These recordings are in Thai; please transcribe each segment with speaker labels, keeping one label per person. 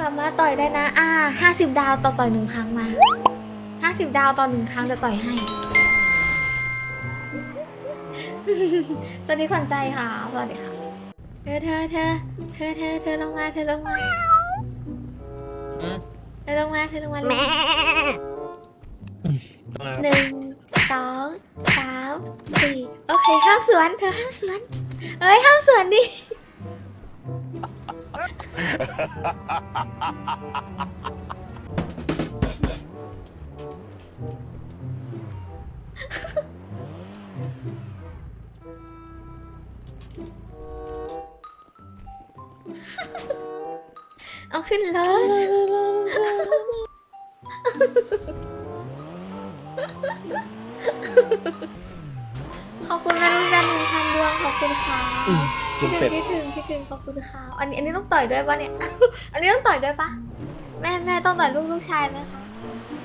Speaker 1: สามารถต่อยได้นะ อ่าห้าสิบดาวต่อต่อยหนึ่งครั้งมาห้าสิบดาวต่อหนึ่งครั้งจะต่อยให้ สวัสดีขวัญใจค่ะ สวัสดีค่ะ เธอเธอเธอเธอเธอเธอลงมา เธอลงมา
Speaker 2: อืม
Speaker 1: เธอลงมา เธอลงมาเลย
Speaker 2: ทำไมครับ
Speaker 1: หนึ่งสองสามสี่โอเคห้ามสวน เธอห้ามสวน เอ้ยห้ามสวนดิ เอาขึ้นเลยขอบคุณนะลูกจันหนึ่งพันดวงขอบคุณค่ะ
Speaker 2: อืมจุ
Speaker 1: คิ
Speaker 2: ด
Speaker 1: ด
Speaker 2: เป็ด
Speaker 1: ถึงคิดถึงคิดถึงขอบคุณค่ะอันนี้อันนี้ต้องต่อยด้วยปะเนี่ย อันนี้ต้องต่อยด้วยปะแม่แม่ต้องต่อยลูกลูกชายไหมคะ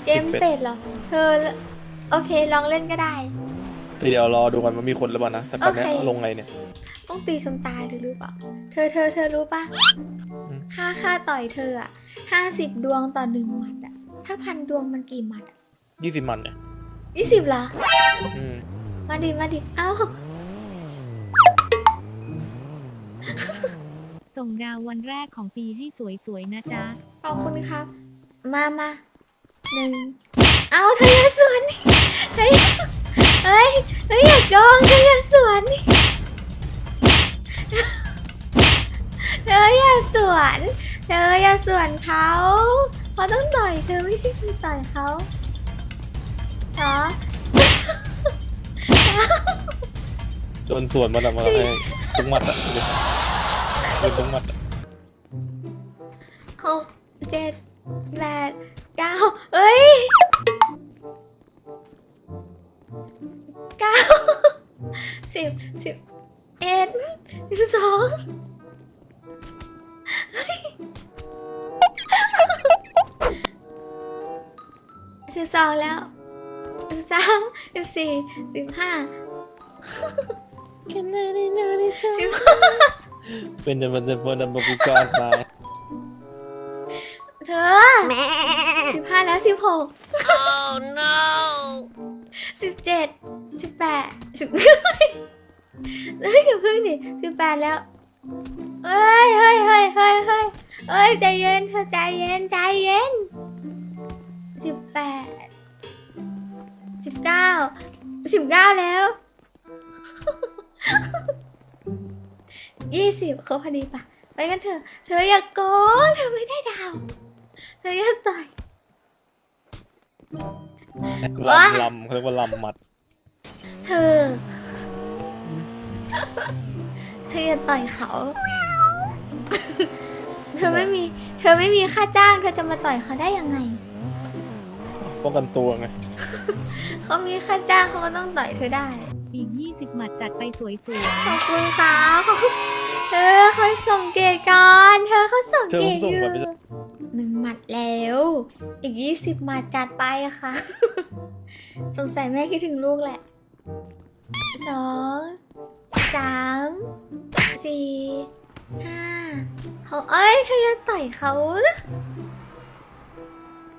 Speaker 1: เกมเป็ดเหรอ เธอ โอเคลองเล่นก็ได้
Speaker 2: แต่เดี๋ยวรอดูกันว่ามีคนหรือเปล่านะ แต่ตอนเนี้ย
Speaker 1: โอเค
Speaker 2: ลงไงเนี่ย
Speaker 1: ต้องตีจนตายเธอรู้ปะเธอเธอเธอรู้ปะ
Speaker 2: อืม
Speaker 1: ค่าค่าต่อยเธออะห้าสิบดวงต่อหนึ่งหมัดอะถ้าพันดวงมันกี่หมัดอะ
Speaker 2: ยี่สิบมันเนี่ย
Speaker 1: ยี่สิบเหรอ
Speaker 2: อืม
Speaker 1: มาดิมาดิ เอ้า
Speaker 3: ส่งดาววันแรกของปีให้สวยๆนะจ๊ะ
Speaker 1: ขอบคุณครับ มามาหนึ่งเอาเธอย่าสวนนี่เฮ้ยเฮ้ยเฮ้ยอย่ากองเธอย่าสวนนี่เธออย่าสวน เธออย่าสวนเขาเขาต้องต่อยเธอไม่ใช่เธอต่อยเขา
Speaker 2: จนส่วนมันอะมาให้ทุกหมัดอะเป็นทุกหมัดอะ
Speaker 1: หกเจ็ดแปดเก้าเอ้ยเก้าสิบสิบเอ็ดสิบสองสิบสองแล้วสิบสามสิบสี่สิบห้า
Speaker 2: เป็นจะมันจะเป็นดับบิลการมา
Speaker 1: เธอสิบห้าแล้วสิบหก oh no สิบเจ็ดสิบแปดสิบเฮ้ยเฮ้ยอย่าเพิ่งดิสิบแปดแล้วเฮ้ยเฮ้ยเฮ้ยเฮ้ยเฮ้ยเฮ้ยใจเย็นเธอใจเย็นใจเย็นสิบแปดสิบเก้าสิบเก้าแล้ว ยี่สิบเขาพอดีปะไปกันเถอะ เธออย่าโกงเธอไม่ได้ดาว เธออย่าต่อยว้า
Speaker 2: ลำลำเขาเรียกว่าลำหมัด
Speaker 1: เธอ เธออย่าต่อยเขา เธอไม่มี เธอไม่มีค่าจ้าง เธอจะมาต่อยเขาได้ยังไง
Speaker 2: ป้องกันตัวไง
Speaker 1: เขามีค่าจ้างเขาก็ต้องต่อยเธอได้
Speaker 3: อีก20 หมัดจัดไปสวย
Speaker 1: ขอบคุณค่ะขอบคุณเธอเขาส่งเกตก่อนเธอเขาส่ง
Speaker 2: เธอ
Speaker 1: เก
Speaker 2: เพิ่
Speaker 1: ต
Speaker 2: งส่ง
Speaker 1: อยู่
Speaker 2: ไปไม่ใช่
Speaker 1: หนึ่งหมัดแล้ว อีกยี่สิบหมัดจัดไปค่ะ สงสัยแม่คิดถึงลูกแหละสองสามสี่ห้าหกเอ้ยเธอจะต่อยเขา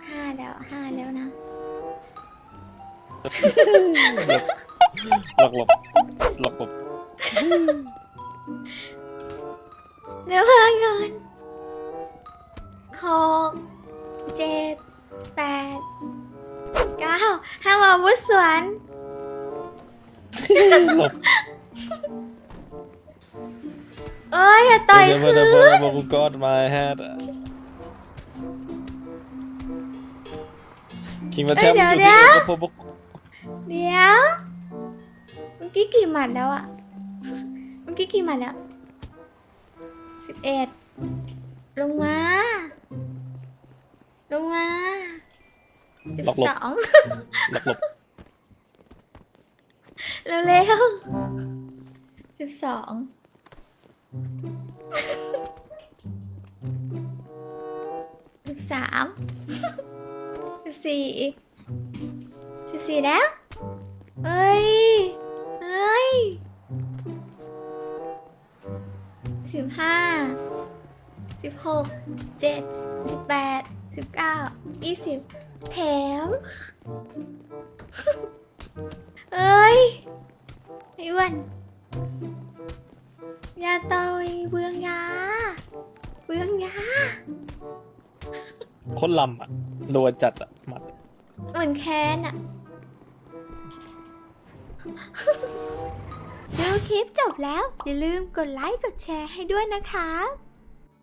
Speaker 1: ห้าแล้วห้าแล้วนะ
Speaker 2: หลบหลบหลบหลบ
Speaker 1: เร็วมากเกินหกเจ็ดแปดเก้าห้ามอาวุธสวน
Speaker 2: หลบ
Speaker 1: เอ้ยอย่าต่อย
Speaker 2: เดี๋ยว
Speaker 1: คื
Speaker 2: เดี๋ยว
Speaker 1: น
Speaker 2: เดี๋ยวบอกกูกอดมาแฮดคิงมาแชมป์อยู่ที่เอ็กโพบก
Speaker 1: เดี๋ยวเมื่อ กี้กี่หมัดแล้วอะเมื่อกี้กี่หมัดแล้วสิบเอ็ดลงมา ลงมาสิบสอง
Speaker 2: หลบหลบ
Speaker 1: เร็วๆสิบสองสิบสามสิบสี่สิบสี่แล้วเฮ้ย ห้าสิบหกเจ็ดสิบแปดสิบเก้ายี่สิบแถม เอ้ยไอ้อ้วันยาตอยเบืองยาเบืองยา
Speaker 2: โคนลำอะรัวจัดอะหมัด
Speaker 1: เหมือนแค้นอะ ดูคลิปจบแล้ว อย่าลืมกดไลค์กดแชร์ให้ด้วยนะคะ